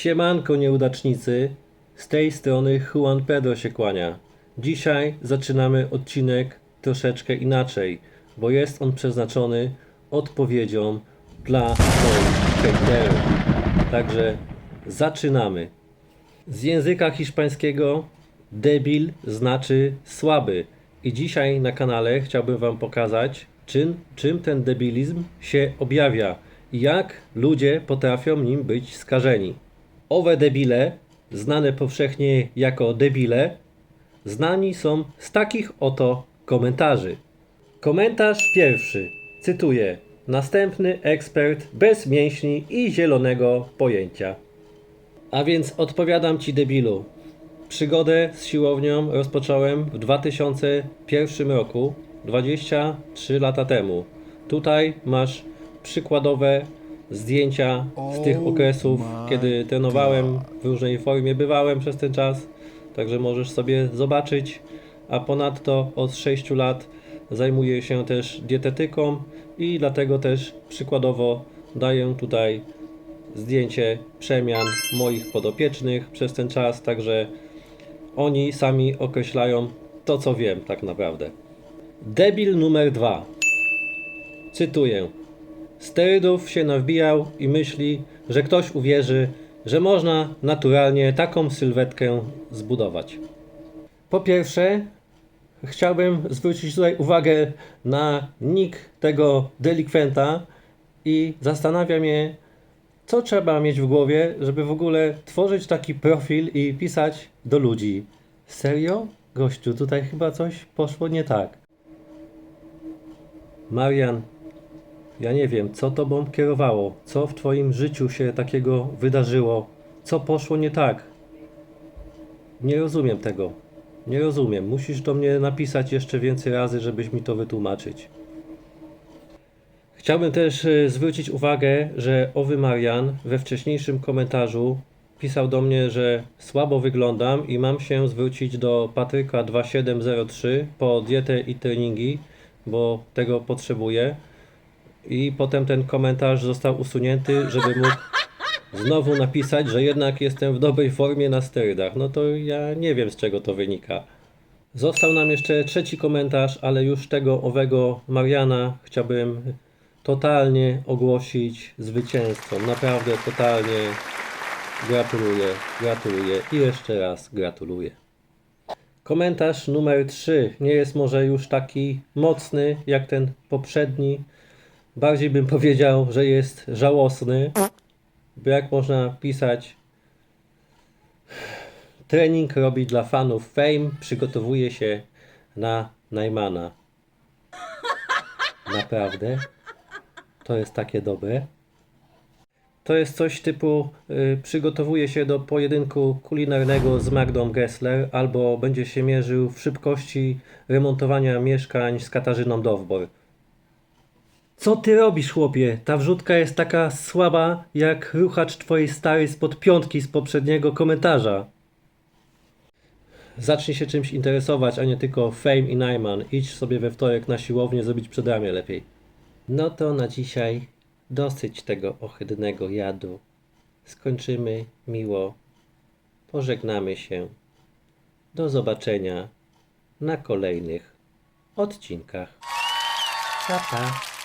Siemanko nieudacznicy, z tej strony Juan Pedro się kłania. Dzisiaj zaczynamy odcinek troszeczkę inaczej, bo jest on przeznaczony odpowiedzią dla moich hejterów. Także zaczynamy. Z języka hiszpańskiego debil znaczy słaby. I dzisiaj na kanale chciałbym Wam pokazać, czym, czym ten debilizm się objawia i jak ludzie potrafią nim być skażeni. Owe debile, znane powszechnie jako debile, znani są z takich oto komentarzy. Komentarz pierwszy. Cytuję. Następny ekspert bez mięśni i zielonego pojęcia. A więc odpowiadam ci debilu. Przygodę z siłownią rozpocząłem w 2001 roku, 23 lata temu. Tutaj masz przykładowe zdjęcia z tych okresów, kiedy trenowałem w różnej formie, bywałem przez ten czas, także możesz sobie zobaczyć. A ponadto od 6 lat zajmuję się też dietetyką i dlatego też przykładowo daję tutaj zdjęcie przemian moich podopiecznych przez ten czas, także oni sami określają to, co wiem tak naprawdę. Debil numer dwa. Cytuję. Sterydów się nawbijał i myśli, że ktoś uwierzy, że można naturalnie taką sylwetkę zbudować. Po pierwsze, chciałbym zwrócić tutaj uwagę na nick tego delikwenta i zastanawia mnie, co trzeba mieć w głowie, żeby w ogóle tworzyć taki profil i pisać do ludzi. Serio? Gościu, tutaj chyba coś poszło nie tak. Marian, ja nie wiem, co tobą kierowało, co w twoim życiu się takiego wydarzyło, co poszło nie tak. Nie rozumiem tego. Nie rozumiem. Musisz do mnie napisać jeszcze więcej razy, żebyś mi to wytłumaczyć. Chciałbym też e, zwrócić uwagę, że owy Marian we wcześniejszym komentarzu pisał do mnie, że słabo wyglądam i mam się zwrócić do Patryka 2703 po dietę i treningi, bo tego potrzebuję. I potem ten komentarz został usunięty, żeby mógł znowu napisać, że jednak jestem w dobrej formie na sterydach. No to ja nie wiem z czego to wynika. Został nam jeszcze trzeci komentarz, ale już tego owego Mariana chciałbym totalnie ogłosić zwycięzcą. Naprawdę totalnie gratuluję, gratuluję i jeszcze raz gratuluję. Komentarz numer 3 nie jest może już taki mocny jak ten poprzedni. Bardziej bym powiedział, że jest żałosny. Bo jak można pisać trening robi dla fanów Fame, przygotowuje się na Najmana. Naprawdę? To jest takie dobre? To jest coś typu y, przygotowuje się do pojedynku kulinarnego z Magdą Gessler albo będzie się mierzył w szybkości remontowania mieszkań z Katarzyną Dowbor. Co ty robisz, chłopie? Ta wrzutka jest taka słaba, jak ruchacz twojej starej spod piątki z poprzedniego komentarza. Zacznij się czymś interesować, a nie tylko Fame i Najman. Idź sobie we wtorek na siłownię zrobić przedramię lepiej. No to na dzisiaj dosyć tego ohydnego jadu. Skończymy miło. Pożegnamy się. Do zobaczenia na kolejnych odcinkach. Pa.